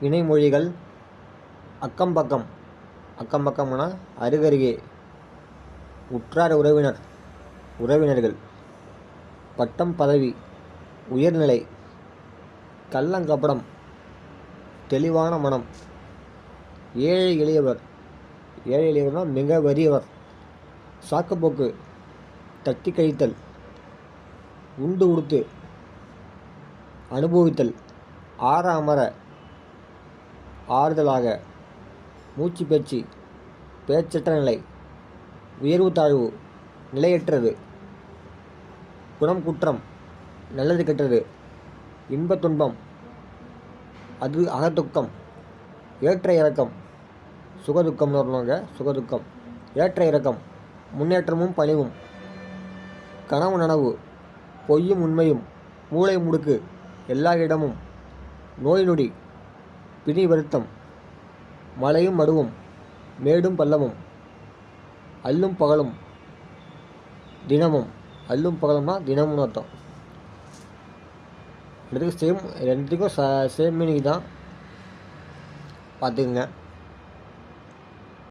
இணைமொழிகள் அக்கம் பக்கம் அக்கம்பக்கம்னா அருகருகே. உற்றார் உறவினர் உறவினர்கள். பட்டம் பதவி உயர்நிலை. கள்ளங்கபடம் தெளிவான மனம். ஏழை எளியவர். ஏழை எளியவர்னால் மிக வறியவர். சாக்குப்போக்கு தட்டி கழித்தல். உண்டு உடுத்து அனுபவித்தல். ஆற அமர ஆறுதலாக மூச்சு பேச்சு பேச்சற்ற நிலை உயர்வு தாழ்வு நிலையற்றது குணம் குற்றம் நல்லது கெட்டது இன்ப துன்பம் அது அகத்துக்கம் ஏற்ற இறக்கம் சுகதுக்கம்னு வரணுங்க சுகதுக்கம் ஏற்ற இறக்கம் முன்னேற்றமும் பணிவும் கனவு நனவு பொய்யும் உண்மையும் மூளை முடுக்கு எல்லா இடமும் நோய் நொடி பிணி வருத்தம் மலையும் மடுவும் மேடும் பள்ளமும் அல்லும் பகலும் தினமும். அல்லும் பகலும்னா தினமும்னு அர்த்தம். ரெண்டுக்கும் சேம் ரெண்டுக்கும் ச சேம் மீனிங் தான். பார்த்துக்குங்க.